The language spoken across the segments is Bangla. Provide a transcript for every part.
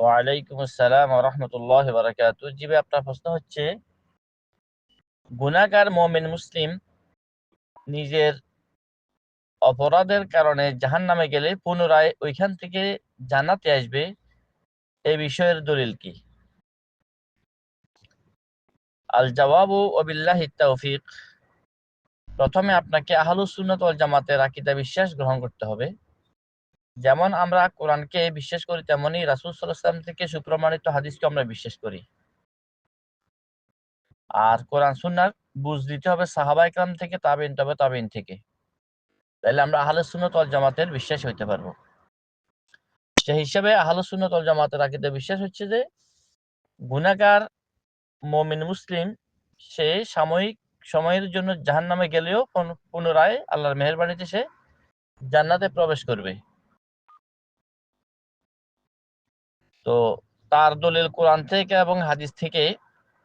ওয়ালাইকুম আসসালাম আপনার প্রশ্ন হচ্ছে মুমিন মুসলিম নিজের অপরাধের কারণে জাহান নামে গেলে পুনরায় ওইখান থেকে জান্নাতে আসবে এই বিষয়ের দলিল কি? আল জবাবু ওবিল্লাহি প্রথমে আপনাকে সুন্নাত জামাতের আকীদা বিশ্বাস গ্রহণ করতে হবে। যেমন আমরা কোরআনকে বিশ্বাস করি তেমনি রাসুল ওয়াসাল্লাম থেকে সুপ্রমাণিত হাদিসকে আমরা বিশ্বাস করি। আর কোরআন সুন্নাহর বুঝ দিতে হবে সাহাবা ইকরাম থেকে তাবিন তবে তাবিন থেকে। তাহলে আমরা আহলে সুন্নাত ওয়াল জামাতের বিশ্বাস হইতে পারব। সে হিসাবে আহলে সুন্নাত ওয়াল জামাতের আকীদা বিশ্বাস হচ্ছে যে, গুনাহগার মুমিন মুসলিম, সে সাময়িক সময়ের জন্য জাহান্নামে গেলেও পুনরায় আল্লাহর মেহেরবানিতে সে জান্নাতে প্রবেশ করবে। তো তার দলিল কোরআন থেকে এবং হাদিস থেকে,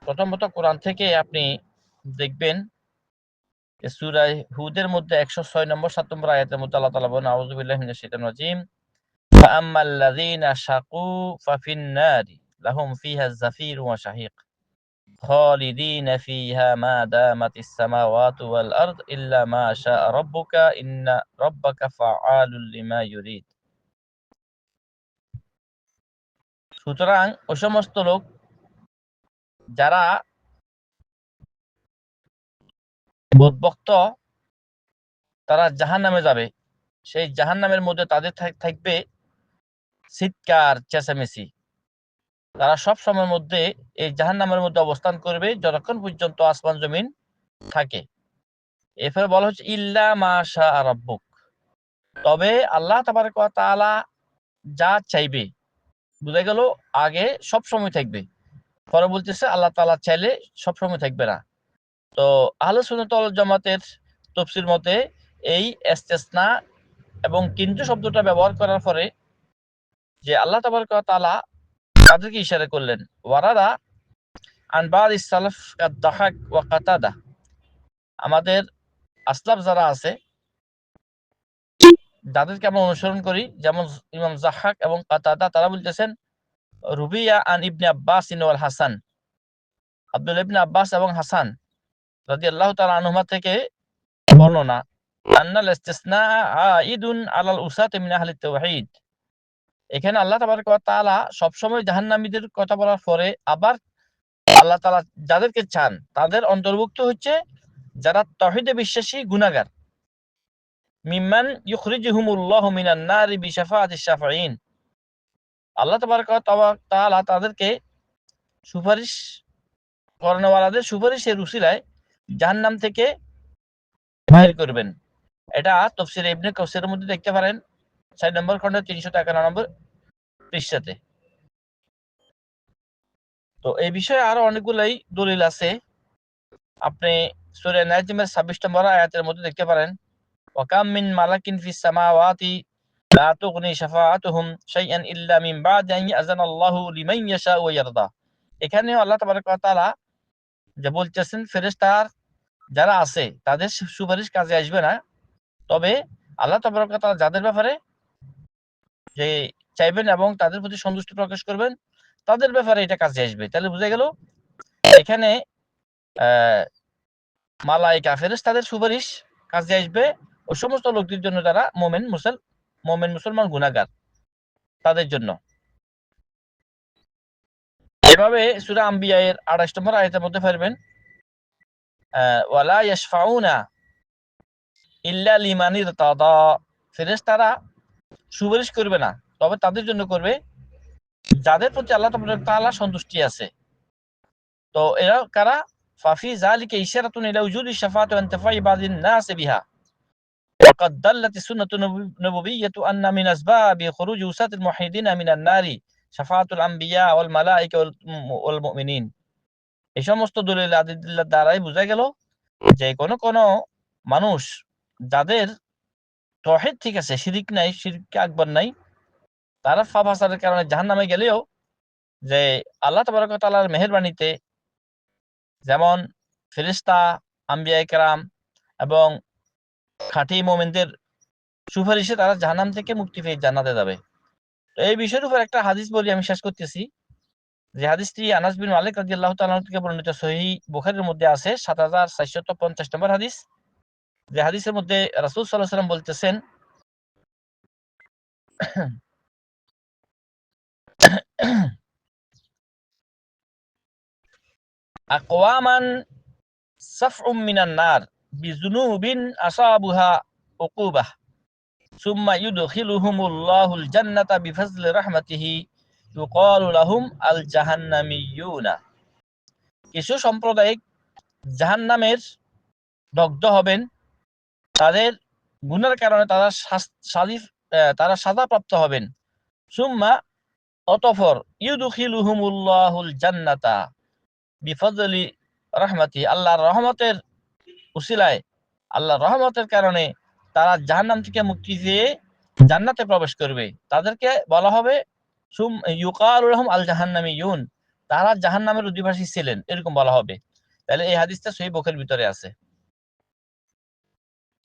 প্রথমত কোরআন থেকে আপনি দেখবেন যে সূরা হুদের মধ্যে 106 নম্বর 7 নম্বর আয়াতের মধ্যে আল্লাহ তাআলা বলেন, আউযু বিল্লাহি মিনাশ শাইতানির রাজিম। ফাআম্মাল লাযীনা শাকু ফাফিন নারি লাহুম ফিহা জাফির ওয়া শাহিক। খালিদিন ফিহা মা দামাতিস সামাওয়াতু ওয়াল আরদ ইল্লা মা শাআ রাব্বুকা, ইন্না রাব্বাকা ফাআলুল সুতরাং ওই সমস্ত লোক যারা বোধভক্ত, তারা জাহান নামে যাবে। সেই জাহান নামের মধ্যে তাদের থাক- থাকবে চিৎকার চেঁচামেচি। তারা সব সময়ের মধ্যে এই জাহান নামের মধ্যে অবস্থান করবে যতক্ষণ পর্যন্ত আসমান জমিন থাকে। এরপরে বলা হচ্ছে, ইল্লা মাশা রাব্বুক। তবে আল্লাহ তাবারক ওয়া তাআলা যা চাইবে বুঝা গেল আগে সব সময় থাকবে। পরে বলতেছে আল্লাহ তালা চাইলে সব সময় থাকবে না। তো আহলে সুন্নাত ওয়াল জামাতের তফসির মতে এই ইস্তেসনা এবং কিন্তু শব্দটা ব্যবহার করার পরে যে আল্লাহ তাবারক ওয়া তাআলা তাদেরকে ইশারা করলেন, ওয়ারাদা আন বাদ ইসালাফ ওয়া কাতাদা। আমাদের আসলাফ যারা আছে যাদেরকে আমরা অনুসরণ করি, যেমন ইমাম জাহাক এবং কাতাদা, তারা বলতেছেন, রুবিয়া আন ইবনে আব্বাস ওয়াল হাসান। আব্দুল ইবনে আব্বাস এবং হাসান রাদিয়াল্লাহু তাআলা আনহুমা থেকে বর্ণনা, আন্নাল ইস্তিসনা আইদুন আলাল উসাত মিন আহলি তাওহীদ এখানে আল্লাহ তাবারক ওয়া তাআলা সব সময় জাহান্নামীদের কথা বলার পরে আবার আল্লাহ তাআলা যাদেরকে চান, তাদের অন্তর্ভুক্ত হচ্ছে যারা তাওহীদে বিশ্বাসী গুনাহগার। মিম্মান ইউখরিজুহুমুল্লাহু মিনান নারি বিশাফাআতিশ শাফিঈন। আল্লাহ তাবারক ওয়া তাআলা তাদেরকে সুপারিশ কর্ণওয়ালাদের সুপারিশের উসিলায় জাহান্নাম থেকে বাহির করবেন। এটা তফসির ইবনে কাসিরের মধ্যে দেখতে পারেন। চার নম্বর খন্ড তিনশো একান্ন নম্বর পৃষ্ঠাতে। তো এই বিষয়ে আরও অনেকগুলাই দলিল আছে। আপনি সূরা নাজমের 26 নম্বর আয়াতের মধ্যে দেখতে পারেন। সামাওয়াতি লা তুগনি শাফাআতুহুম শাইআন ইল্লা মিন বাদি আন ইয়াযানা আল্লাহু লিমান ইয়াশা ওয়া ইয়ারদা এখানে আল্লাহ তাবারক ওয়া যে ফেরেশতার যারা আছে, তাদের সুপারিশ কাজে আসবে না। তবে আল্লাহ তাবারক ওয়া যাদের ব্যাপারে যে চাইবেন এবং তাদের প্রতি সন্তুষ্টি প্রকাশ করবেন, তাদের ব্যাপারে এটা কাজে আসবে। তাহলে বুঝা গেল, এখানে, আহ, মালাইকা ফেরেশতাদের সুপারিশ কাজে আসবে। ওই সমস্ত লোকদের জন্য যারা মোমেন মুসল মোমেন মুসলমান গুনাহগার তাদের জন্য। এভাবে সূরা আম্বিয়া এর 28 নম্বর আয়াতের মধ্যে পারবেন আহ, ওয়ালা ইয়াশফাউনা ইল্লা লিমান ইরতাদা। ফেরেশতারা সুপারিশ করবে না তবে তাদের জন্য করবে। যাদের প্রতি আল্লাহ তাআলা সন্তুষ্টি আছে। তো এরা কারা? ফাফি জালিকা ইশারাতুন ইলা উজুদি শাফাআতি ওয়া ইনতিফাই বাযিন নাস বিহা। وقد دلت السنة النبوية أن من أسباب خروج وساة الموحدين من النار شفاعة الأنبياء والملائكة والم- والمؤمنين এই সমস্ত দলিল আদিল্লার দ্বারাই বোঝা গেল যে কোন কোন মানুষ যাদের তহিদ ঠিক আছে শিরিক নাই শিরিক আকবর নাই তারা ফাফাসারের কারণে জাহান্নামে গেলেও যে আল্লাহ তাবারক ওয়া তাআলার মেহেরবানিতে যেমন ফেরেশতা আম্বিয়া কেরাম এবং খাঁটি মোমেনদের সুপারিশে তারা জাহান্নাম থেকে মুক্তি পেয়ে জান্নাতে যাবে। এই বিষয়ের উপর একটা হাদিস বলি আমি শেষ করতেছি। যে হাদিসটি আনাস বিন মালিক রাদিয়াল্লাহু তাআলা থেকে বর্ণিত। সহিহ বুখারীর মধ্যে আছে 7450 নম্বর হাদিস। যে হাদিসের মধ্যে রাসূল সাল্লাল্লাহু আলাইহি ওয়াসাল্লাম বলতেছেন, আকওয়ামান সাফউম মিনান নার। বিযুনুবিন আসাবুহা উকুবাহ সুম্মা ইউদখিলুহুমুল্লাহুল জান্নাতা বিফজলি রাহমাতিহি ইউকালু লাহুম আল জাহান্নামিয়ুনা কিছু সাম্প্রদায়িক জাহান্নামের দগ্ধ হবেন। তাদের গুনার কারণে তারা শাস্তি তারা সাজাপ্রাপ্ত হবেন। সুম্মা অতঃপর ইউদখিলুহুমুল্লাহুল জান্নাতা বিফজলি রহমাতি। আল্লাহর রহমতের উসিলায় আল্লাহর রহমতের কারণে তারা জাহান্নাম থেকে মুক্তি দিয়ে জান্নাতে প্রবেশ করবে। তাদেরকে বলা হবে, সুম ইউকালুল রহম আল ইউন তারা জাহান্নামের অধিবাসী ছিলেন, এরকম বলা হবে। তাহলে এই হাদিসটা বকের ভিতরে আছে।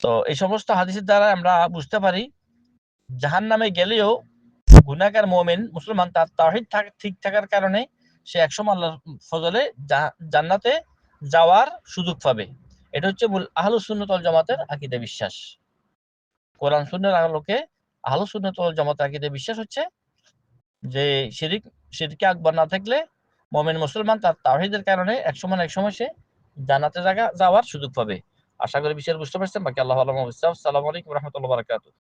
তো এই সমস্ত হাদিসের দ্বারা আমরা বুঝতে পারি জাহান নামে গেলেও গুনাকার মোমেন, মুসলমান তার তাহিদ ঠিক থাকার কারণে সে একসময় আল্লাহর ফজলে জান্নাতে যাওয়ার সুযোগ পাবে। এটা হচ্ছে আহলুসুন্নতল জামাতের আকিদে বিশ্বাস। কোরআন সুন্নের আলোকে আহলুসুন্নতল জামাতের আকিদে বিশ্বাস হচ্ছে যে শিরিক, শিরকে আকবর না থাকলে মোমেন মুসলমান তার তাহিদের কারণে এক সময় এক সময় সে জানাতে জায়গা যাওয়ার সুযোগ পাবে। আশা করি বিষয়ের বুঝতে পারছেন। বাকি আল্লাহ আলম আলাইকুম রহমতুল্লাহ বারাকাতুহ।